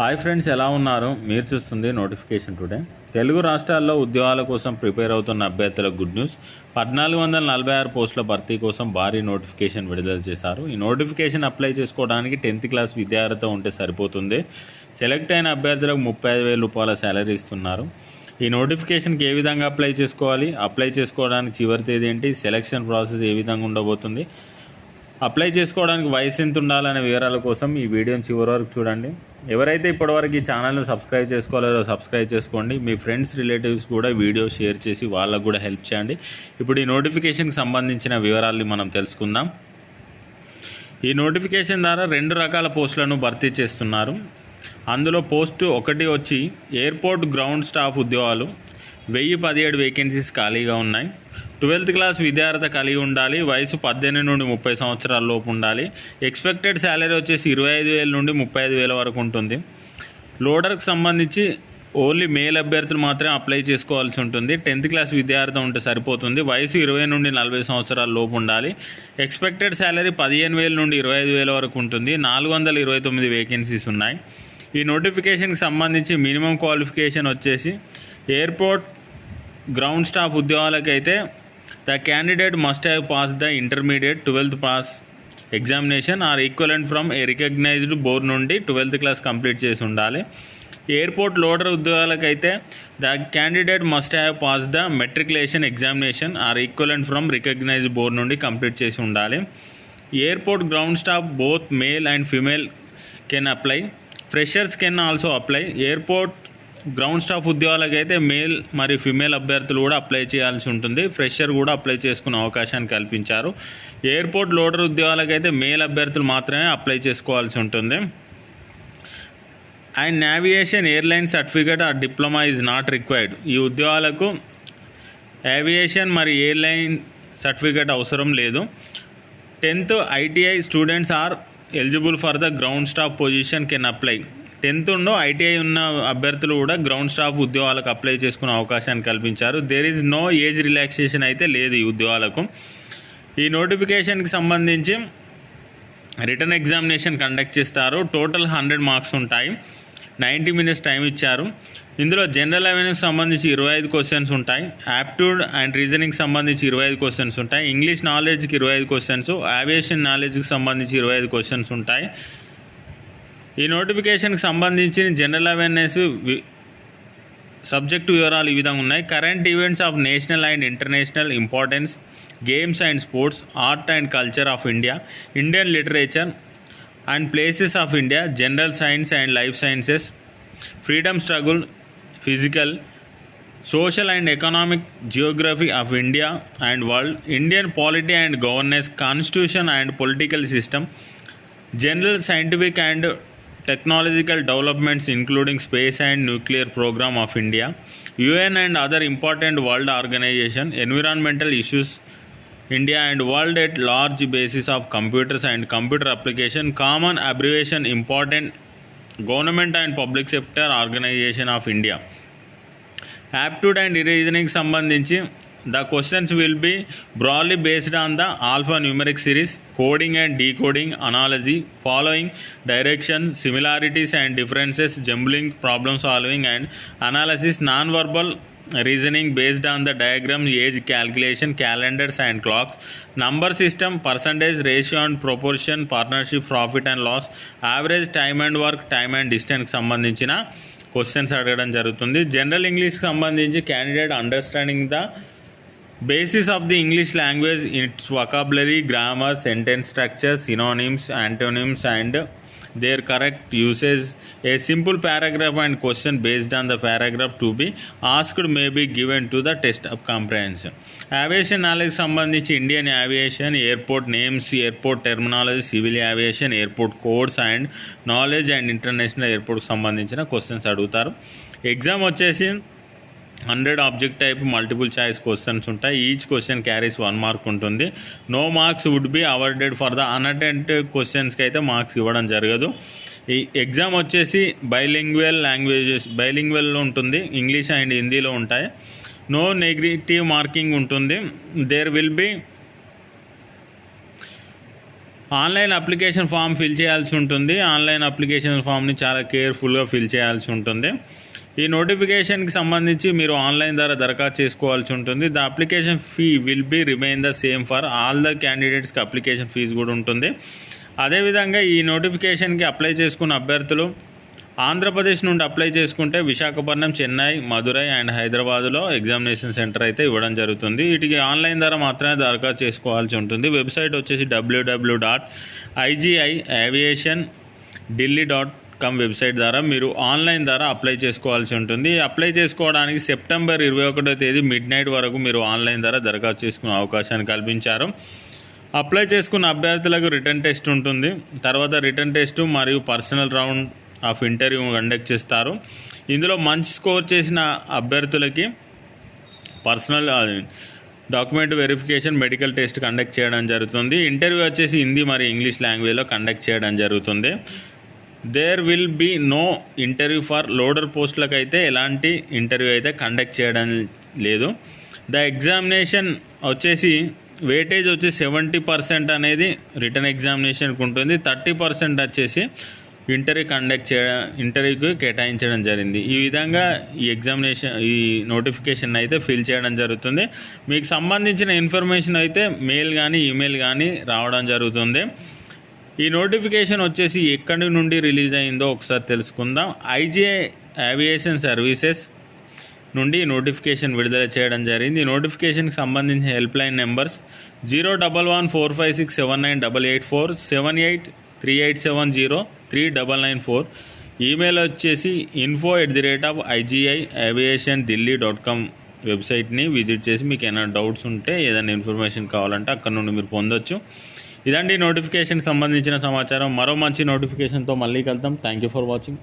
Hi friends ఎలా ఉన్నారు? మీరు చూస్తుంది నోటిఫికేషన్ టుడే తెలుగు రాష్ట్రాల్లో ఉద్యోగాల కోసం ప్రిపేర్ అవుతున్న అభ్యర్థులకు గుడ్ న్యూస్ పద్నాలుగు వందల నలభై ఆరు పోస్టుల భర్తీ కోసం భారీ నోటిఫికేషన్ విడుదల చేశారు. ఈ నోటిఫికేషన్ అప్లై చేసుకోవడానికి టెన్త్ క్లాస్ విద్యార్హత ఉంటే సరిపోతుంది. సెలెక్ట్ అయిన అభ్యర్థులకు ముప్పై ఐదు వేల రూపాయల శాలరీ ఇస్తున్నారు. ఈ నోటిఫికేషన్కి ఏ విధంగా అప్లై చేసుకోవాలి? అప్లై చేసుకోవడానికి చివరి తేదీ ఏంటి? సెలక్షన్ ప్రాసెస్ ఏ విధంగా ఉండబోతుంది? అప్లై చేసుకోవడానికి వయసు ఎంత ఉండాలనే వివరాల కోసం ఈ వీడియోని చివరి వరకు చూడండి. ఎవరైతే ఇప్పటివరకు ఈ ఛానల్ను సబ్స్క్రైబ్ చేసుకోలేదో సబ్స్క్రైబ్ చేసుకోండి. మీ ఫ్రెండ్స్ రిలేటివ్స్ కూడా వీడియో షేర్ చేసి వాళ్ళకు కూడా హెల్ప్ చేయండి. ఇప్పుడు ఈ నోటిఫికేషన్కి సంబంధించిన వివరాల్ని మనం తెలుసుకుందాం. ఈ నోటిఫికేషన్ ద్వారా రెండు రకాల పోస్టులను భర్తీ చేస్తున్నారు. అందులో పోస్టు ఒకటి వచ్చి ఎయిర్పోర్ట్ గ్రౌండ్ స్టాఫ్ ఉద్యోగాలు. వెయ్యి పదిహేడు వేకెన్సీస్ ఖాళీగా ఉన్నాయి. ట్వెల్త్ క్లాస్ విద్యార్థి కలిగి ఉండాలి వయసు పద్దెనిమిది నుండి ముప్పై సంవత్సరాల లోపు ఉండాలి. ఎక్స్పెక్టెడ్ శాలరీ వచ్చేసి ఇరవై ఐదు వేల నుండి ముప్పై ఐదు వేల వరకు ఉంటుంది. లోడర్కి సంబంధించి ఓన్లీ మేల్ అభ్యర్థులు మాత్రమే అప్లై చేసుకోవాల్సి ఉంటుంది. టెన్త్ క్లాస్ విద్యార్థి ఉంటే సరిపోతుంది. వయసు ఇరవై నుండి నలభై సంవత్సరాల లోపు ఉండాలి. ఎక్స్పెక్టెడ్ శాలరీ పదిహేను వేల నుండి ఇరవై ఐదు వేల వరకు ఉంటుంది. నాలుగు వందల ఇరవై తొమ్మిది వేకెన్సీస్ ఉన్నాయి. ఈ నోటిఫికేషన్కి సంబంధించి మినిమం క్వాలిఫికేషన్ వచ్చేసి ఎయిర్పోర్ట్ గ్రౌండ్ స్టాఫ్ ఉద్యోగాలకైతే the candidate must have pass the intermediate twelfth pass examination or equivalent from a recognised board నుండి ట్వెల్త్ క్లాస్ కంప్లీట్ చేసి ఉండాలి. Airport loader ఉద్యోగాలకైతే the candidate must have pass the matriculation examination or equivalent from recognised board నుండి complete చేసి ఉండాలి. Airport ground staff both male and female can apply freshers can also apply airport ground staff ఉద్యోగాలకైతే male మరియు female అభ్యర్థులు కూడా apply చేయాల్సి ఉంటుంది. Fresher కూడా apply చేసుకునే అవకాశాన్ని కల్పించారు. ఎయిర్పోర్ట్ లోడర్ ఉద్యోగాలకైతే మేల్ అభ్యర్థులు మాత్రమే అప్లై చేసుకోవాల్సి ఉంటుంది. And navigation airline certificate or diploma is not required. ఈ ఉద్యోగాలకు ఏవియేషన్ మరియు ఎయిర్లైన్ సర్టిఫికేట్ అవసరం లేదు. Tenth ITI students are eligible for the ground staff position can apply. Tenth undo ITI ఉన్న అభ్యర్థులు కూడా గ్రౌండ్ స్టాఫ్ ఉద్యోగాలకు అప్లై చేసుకునే అవకాశాన్ని కల్పించారు. There is no age relaxation అయితే లేదు ఈ ఉద్యోగాలకు. ఈ నోటిఫికేషన్కి సంబంధించి రిటర్న్ ఎగ్జామినేషన్ కండక్ట్ చేస్తారు. టోటల్ హండ్రెడ్ మార్క్స్ ఉంటాయి. నైంటీ మినిట్స్ టైం ఇచ్చారు. ఇందులో జనరల్ అవేర్నెస్ సంబంధించి ఇరవై ఐదు క్వశ్చన్స్ ఉంటాయి. యాప్ట్యూడ్ అండ్ రీజనింగ్ సంబంధించి ఇరవై ఐదు క్వశ్చన్స్ ఉంటాయి. ఇంగ్లీష్ నాలెడ్జ్కి ఇరవై ఐదు క్వశ్చన్స్ ఏవియేషన్ నాలెడ్జ్కి సంబంధించి ఇరవై ఐదు క్వశ్చన్స్ ఉంటాయి. ఈ నోటిఫికేషన్కి సంబంధించిన జనరల్ అవేర్నెస్ సబ్జెక్టు వివరాలు ఈ విధంగా ఉన్నాయి. Current events of national and international importance games and sports art and culture of India Indian literature and places of India general science and life sciences freedom struggle physical social and economic geography of India and world Indian polity and governance constitution and political system general scientific and technological developments including space and nuclear programme of India UN and other important world organisation environmental issues India and world at large basis of computers and computer application common abbreviation important government and public sector organisation of India aptitude and reasoning సంబంధించి the questions will be broadly based on the alpha numeric series coding and decoding analogy following direction similarities and differences jumbling problem solving and analysis non verbal reasoning based on the diagram age calculation calendars and clocks number system percentage ratio and proportion partnership profit and loss average time and work time and డిస్టెన్స్కి సంబంధించిన questions అడగడం జరుగుతుంది. General ఇంగ్లీష్కి సంబంధించి candidate understanding the basis of the English language its vocabulary grammar sentence structure synonyms antonyms and their correct usage a simple paragraph and question based on the paragraph to be asked may be given to the test of comprehension aviation knowledge సంబంధించి Indian aviation airport names airport terminology civil aviation airport codes and knowledge and international ఎయిర్పోర్ట్కి సంబంధించిన questions అడుగుతారు. Exam వచ్చేసి hundred object type multiple choice questions ఉంటాయి. Each question carries one mark ఉంటుంది. No marks would be awarded for the unattempted క్వశ్చన్స్కి అయితే marks ఇవ్వడం జరగదు. ఈ ఎగ్జామ్ వచ్చేసి బైలింగ్వల్ లాంగ్వేజెస్ బైలింగ్వెల్లో ఉంటుంది. ఇంగ్లీష్ అండ్ హిందీలో ఉంటాయి. నో నెగిటివ్ మార్కింగ్ ఉంటుంది. There will be online application form fill చేయాల్సి ఉంటుంది. ఆన్లైన్ అప్లికేషన్ ఫామ్ని చాలా కేర్ఫుల్గా ఫిల్ చేయాల్సి ఉంటుంది. ఈ నోటిఫికేషన్కి సంబంధించి మీరు ఆన్లైన్ ద్వారా దరఖాస్తు చేసుకోవాల్సి ఉంటుంది. The application fee will be remain the same for all the క్యాండిడేట్స్కి అప్లికేషన్ ఫీజు కూడా ఉంటుంది. అదేవిధంగా ఈ నోటిఫికేషన్కి అప్లై చేసుకున్న అభ్యర్థులు ఆంధ్రప్రదేశ్ నుండి అప్లై చేసుకుంటే విశాఖపట్నం చెన్నై మదురై అండ్ హైదరాబాదులో ఎగ్జామినేషన్ సెంటర్ అయితే ఇవ్వడం జరుగుతుంది. వీటికి ఆన్లైన్ ద్వారా మాత్రమే దరఖాస్తు చేసుకోవాల్సి ఉంటుంది. వెబ్సైట్ వచ్చేసి W W dot IGI aviation Delhi dot com website ద్వారా మీరు ఆన్లైన్ ద్వారా అప్లై చేసుకోవాల్సి ఉంటుంది. అప్లై చేసుకోవడానికి సెప్టెంబర్ ఇరవై ఒకటో తేదీ మిడ్ నైట్ వరకు మీరు ఆన్లైన్ ద్వారా దరఖాస్తు చేసుకునే అవకాశాన్ని కల్పించారు. అప్లై చేసుకున్న అభ్యర్థులకు రిటర్న్ టెస్ట్ ఉంటుంది. తర్వాత రిటర్న్ టెస్ట్ మరియు personal round of interview conduct చేస్తారు. ఇందులో మంచి స్కోర్ చేసిన అభ్యర్థులకి personal document verification medical test conduct చేయడం జరుగుతుంది. ఇంటర్వ్యూ వచ్చేసి హిందీ మరియు ఇంగ్లీష్ లాంగ్వేజ్లో కండక్ట్ చేయడం జరుగుతుంది. There will be no interview for loader పోస్టులకు అయితే ఎలాంటి ఇంటర్వ్యూ అయితే కండక్ట్ చేయడం లేదు. ద ఎగ్జామినేషన్ వచ్చేసి వెయిటేజ్ వచ్చి సెవెంటీ పర్సెంట్ అనేది రిటర్న్ ఎగ్జామినేషన్కి ఉంటుంది. థర్టీ పర్సెంట్ వచ్చేసి ఇంటర్వ్యూ కండక్ట్ చేయడం ఇంటర్వ్యూకి కేటాయించడం జరిగింది. ఈ విధంగా ఈ ఎగ్జామినేషన్ ఈ నోటిఫికేషన్ అయితే ఫిల్ చేయడం జరుగుతుంది. మీకు సంబంధించిన ఇన్ఫర్మేషన్ అయితే మెయిల్ కానీ ఈమెయిల్ కానీ రావడం జరుగుతుంది. ఈ నోటిఫికేషన్ వచ్చేసి ఎక్కడి నుండి రిలీజ్ అయిందో ఒకసారి తెలుసుకుందాం. ఐజీఐ ఏవియేషన్ సర్వీసెస్ నుండి నోటిఫికేషన్ విడుదల చేయడం జరిగింది. ఈ నోటిఫికేషన్కి సంబంధించిన helpline numbers zero double one four five six seven nine double eight four seven eight three eight seven zero three double nine four. Email వచ్చేసి info at the rate of IGI aviation Delhi dot com వెబ్సైట్ని visit చేసి మీకు ఏమైనా doubts ఉంటే ఏదైనా information కావాలంటే అక్కడ నుండి మీరు పొందొచ్చు. ఇదండి నోటిఫికేషన్కి సంబంధించిన సమాచారం. మరో మంచి నోటిఫికేషన్తో మళ్ళీ కలుద్దాం. Thank you for watching